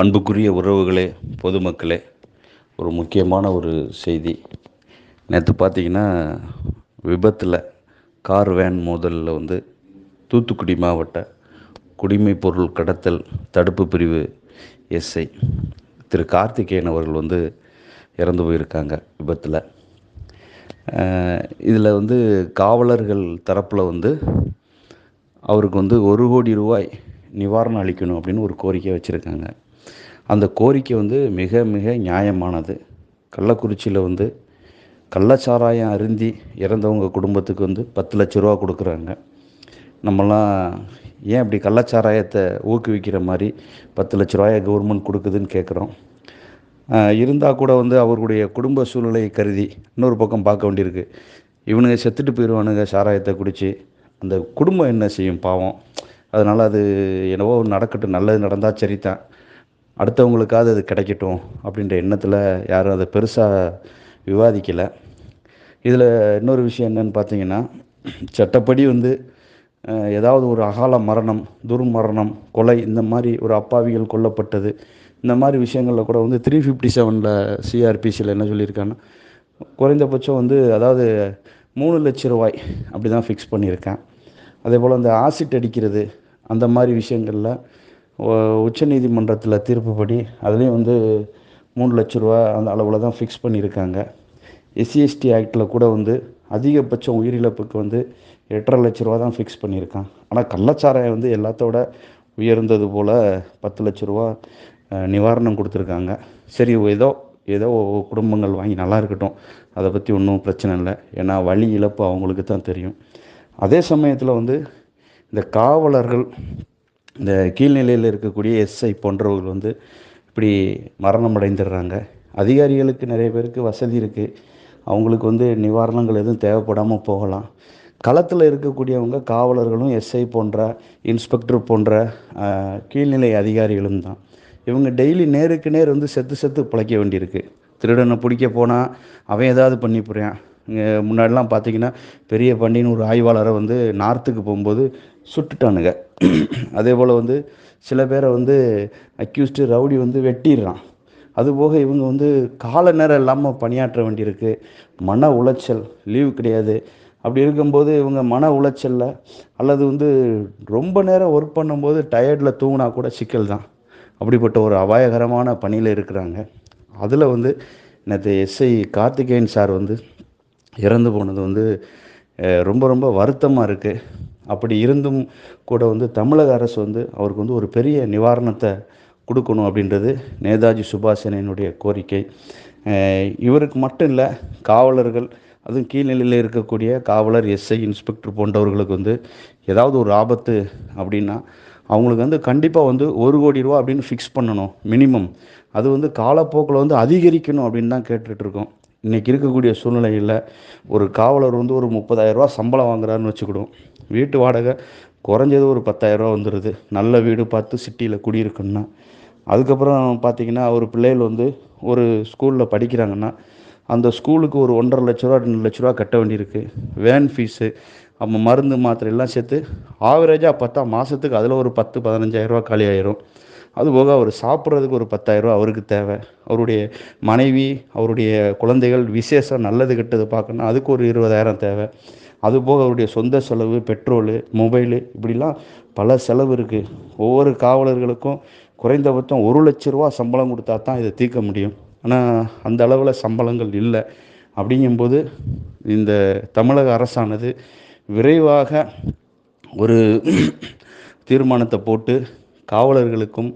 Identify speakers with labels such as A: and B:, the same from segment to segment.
A: அன்புக்குரிய உறவுகளே பொதுமக்களே ஒரு முக்கியமான ஒரு செய்தி. நேற்று பார்த்தீங்கன்னா விபத்தில் கார் வேன் மோதலில் வந்து தூத்துக்குடி மாவட்ட குடிமை பொருள் கடத்தல் தடுப்பு பிரிவு எஸ்ஐ திரு கார்த்திகேயன் அவர்கள் வந்து இறந்து போயிருக்காங்க விபத்தில். இதில் வந்து காவலர்கள் தரப்பில் வந்து அவருக்கு வந்து ஒரு கோடி ரூபாய் நிவாரணம் அளிக்கணும் அப்படின்னு ஒரு கோரிக்கை வச்சுருக்காங்க. அந்த கோரிக்கை வந்து மிக மிக நியாயமானது. கள்ளக்குறிச்சியில் வந்து கள்ளச்சாராயம் அருந்தி இறந்தவங்க குடும்பத்துக்கு வந்து பத்து லட்ச ரூபா கொடுக்குறாங்க. நம்மலாம் ஏன் இப்படி கள்ளச்சாராயத்தை ஊக்குவிக்கிற மாதிரி பத்து லட்ச ரூபாயை கவர்மெண்ட் கொடுக்குதுன்னு கேட்குறோம். இருந்தால் கூட வந்து அவர்களுடைய குடும்ப சூழ்நிலையை கருதி இன்னொரு பக்கம் பார்க்க வேண்டியிருக்கு. இவனுங்க செத்துட்டு போயிடுவானுங்க சாராயத்தை குடித்து அந்த குடும்பம் என்ன செய்யும் பாவம். அதனால் அது என்னவோ நடக்கட்டும். நல்லது நடந்தால் சரிதான். அடுத்தவங்களுக்காவது அது கிடைக்கட்டும் அப்படின்ற எண்ணத்தில் யாரும் அதை பெருசாக விவாதிக்கலை. இதில் இன்னொரு விஷயம் என்னன்னு பார்த்தீங்கன்னா சட்டப்படி வந்து ஏதாவது ஒரு அகால மரணம் துர்மரணம் கொலை இந்த மாதிரி ஒரு அப்பாவிகள் கொல்லப்பட்டது இந்த மாதிரி விஷயங்களில் கூட வந்து த்ரீ ஃபிஃப்டி செவனில் சிஆர்பிசியில் என்ன சொல்லியிருக்காங்கன்னா குறைந்தபட்சம் வந்து அதாவது மூணு லட்ச ரூபாய் அப்படி தான் ஃபிக்ஸ் பண்ணியிருக்கேன். அதே போல் அந்த ஆசிட் அடிக்கிறது அந்த மாதிரி விஷயங்களில் உச்சநீதிமன்றத்தில் தீர்ப்புப்படி அதுலேயும் வந்து மூணு லட்ச ரூபா அந்த அளவில் தான் ஃபிக்ஸ் பண்ணியிருக்காங்க. எஸ்சிஎஸ்டி ஆக்டில் கூட வந்து அதிகபட்சம் உயிரிழப்புக்கு வந்து எட்டரை லட்ச ரூபா தான் ஃபிக்ஸ் பண்ணியிருக்கான். ஆனால் கள்ளச்சாராயம் வந்து எல்லாத்தோட உயர்ந்தது போல் பத்து லட்ச ரூபா நிவாரணம் கொடுத்துருக்காங்க. சரி ஏதோ ஏதோ குடும்பங்கள் வாங்கி நல்லா இருக்கட்டும். அதை பற்றி ஒன்றும் பிரச்சனை இல்லை. ஏன்னா வழி இழப்பு அவங்களுக்கு தான் தெரியும். அதே சமயத்தில் வந்து இந்த காவலர்கள் இந்த கீழ்நிலையில் இருக்கக்கூடிய எஸ்ஐ போன்றவர்கள் வந்து இப்படி மரணம் அடைந்துடுறாங்க. அதிகாரிகளுக்கு நிறைய பேருக்கு வசதி இருக்குது அவங்களுக்கு வந்து நிவாரணங்கள் எதுவும் தேவைப்படாமல் போகலாம். களத்தில் இருக்கக்கூடியவங்க காவலர்களும் எஸ்ஐ போன்ற இன்ஸ்பெக்டர் போன்ற கீழ்நிலை அதிகாரிகளும் தான். இவங்க டெய்லி நேருக்கு நேர் வந்து செத்து செத்து பிழைக்க வேண்டியிருக்கு. திருடனை பிடிக்க போனால் அவன் ஏதாவது பண்ணி போகிறான் இங்கே முன்னாடிலாம் பார்த்தீங்கன்னா பெரிய பண்டின்னு ஒரு ஆய்வாளரை வந்து நார்த்துக்கு போகும்போது சுட்டுட்டானுங்க. அதே போல் வந்து சில பேரை வந்து அக்யூஸ்டு ரவுடி வந்து வெட்டிடுறான். அதுபோக இவங்க வந்து கால நேரம் இல்லாமல் பணியாற்ற வேண்டியிருக்கு. மன உளைச்சல் லீவு கிடையாது. அப்படி இருக்கும்போது இவங்க மன உளைச்சலில் அல்லது வந்து ரொம்ப நேரம் ஒர்க் பண்ணும்போது டயர்டில் தூங்கினா கூட சிக்கல் தான் அப்படிப்பட்ட ஒரு அபாயகரமான பணியில் இருக்கிறாங்க. அதில் வந்து நேற்று எஸ்ஐ கார்த்திகேயன் சார் வந்து இறந்து போனது வந்து ரொம்ப ரொம்ப வருத்தமாக இருக்குது அப்படி இருந்தும் கூட வந்து தமிழக அரசு வந்து அவருக்கு வந்து ஒரு பெரிய நிவாரணத்தை கொடுக்கணும் அப்படின்றது நேதாஜி சுபாஷனினுடைய கோரிக்கை. இவருக்கு மட்டும் இல்லை காவலர்கள் அதுவும் கீழ்நிலையில் இருக்கக்கூடிய காவலர் எஸ்ஐ இன்ஸ்பெக்டர் போன்றவர்களுக்கு வந்து ஏதாவது ஒரு ஆபத்து அப்படின்னா அவங்களுக்கு வந்து கண்டிப்பாக வந்து ஒரு கோடி ரூபா அப்படின்னு ஃபிக்ஸ் பண்ணணும் மினிமம் அது வந்து காலப்போக்கில் வந்து அதிகரிக்கணும் அப்படின்னு தான் கேட்டுட்ருக்கோம் இன்றைக்கி இருக்கக்கூடிய சூழ்நிலையில் ஒரு காவலர் வந்து ஒரு முப்பதாயிரரூவா சம்பளம் வாங்குறாருன்னு வச்சுக்கிடும் வீட்டு வாடகை குறைஞ்சது ஒரு பத்தாயிரரூவா வந்துடுது நல்ல வீடு பார்த்து சிட்டியில் குடியிருக்குன்னா அதுக்கப்புறம் பார்த்திங்கன்னா ஒரு பிள்ளைகள் வந்து ஒரு ஸ்கூலில் படிக்கிறாங்கன்னா அந்த ஸ்கூலுக்கு ஒரு ஒன்றரை லட்ச ரூபா ரெண்டு லட்ச ரூபா கட்ட வேண்டியிருக்கு. வேன் ஃபீஸு நம்ம மருந்து மாத்திரை எல்லாம் சேர்த்து ஆவரேஜாக பார்த்தா மாதத்துக்கு அதில் ஒரு பத்து பதினஞ்சாயிரரூவா காலி ஆயிரும். அதுபோக அவர் சாப்பிட்றதுக்கு ஒரு பத்தாயிரரூவா அவருக்கு தேவை. அவருடைய மனைவி அவருடைய குழந்தைகள் விசேஷம் நல்லது கெட்டது பார்க்கணும் அதுக்கு ஒரு இருபதாயிரம் தேவை. அதுபோக அவருடைய சொந்த செலவு பெட்ரோலு மொபைலு இப்படிலாம் பல செலவு இருக்குது ஒவ்வொரு காவலர்களுக்கும் குறைந்தபட்சம் ஒரு லட்ச ரூபா சம்பளம் கொடுத்தா தான் இதை தீர்க்க முடியும். ஆனால் அந்த அளவில் சம்பளங்கள் இல்லை. அப்படிங்கும்போது இந்த தமிழக அரசானது விரைவாக ஒரு தீர்மானத்தை போட்டு காவலர்களுக்கும்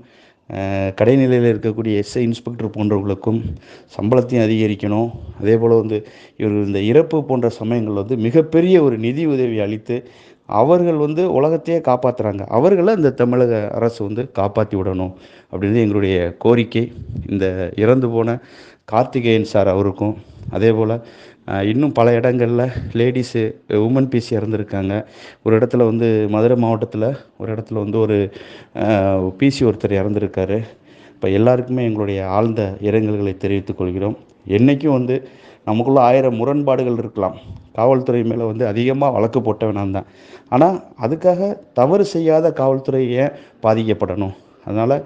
A: கடைநிலையில் இருக்கக்கூடிய எஸ்ஐ இன்ஸ்பெக்டர் போன்றவர்களுக்கும் சம்பளத்தையும் அதிகரிக்கணும். அதே போல் வந்து இவர்கள் இந்த இறப்பு போன்ற சமயங்களில் வந்து மிகப்பெரிய ஒரு நிதி உதவி அளித்து அவர்கள் வந்து உலகத்தையே காப்பாற்றுறாங்க அவர்களை இந்த தமிழக அரசு வந்து காப்பாற்றி விடணும் அப்படின்றது எங்களுடைய கோரிக்கை. இந்த இறந்து போன கார்த்திகேயன் சார் அவருக்கும் அதே போல் இன்னும் பல இடங்களில் லேடிஸு உமன் பிசி இறந்துருக்காங்க. ஒரு இடத்துல வந்து மதுரை மாவட்டத்தில் ஒரு இடத்துல வந்து ஒரு பிசி ஒருத்தர் இறந்துருக்காரு. இப்போ எல்லாருக்குமே எங்களுடைய ஆழ்ந்த இரங்கல்களை தெரிவித்துக் கொள்கிறோம். என்றைக்கும் வந்து நமக்குள்ள ஆயிரம் முரண்பாடுகள் இருக்கலாம். காவல்துறை மேலே வந்து அதிகமாக வழக்கு போட்டவன் நான் தான் ஆனால் அதுக்காக தவறு செய்யாத காவல்துறை ஏன் பாதிக்கப்படணும்? அதனால்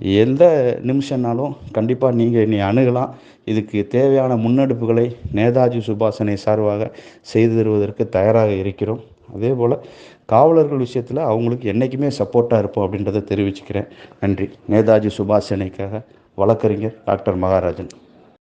A: எந்த நிமிஷம்னாலும் கண்டிப்பாக நீங்கள் என்னை அணுகலாம். இதுக்கு தேவையான முன்னெடுப்புகளை நேதாஜி சுபாஷனை சார்பாக செய்து தருவதற்கு தயாராக இருக்கிறோம். அதே போல் காவலர்கள் விஷயத்தில் அவங்களுக்கு என்றைக்குமே சப்போர்ட்டாக இருப்போம் அப்படின்றத தெரிவிச்சுக்கிறேன். நன்றி. நேதாஜி சுபாஷனைக்காக வழக்கறிஞர் டாக்டர் மகாராஜன்.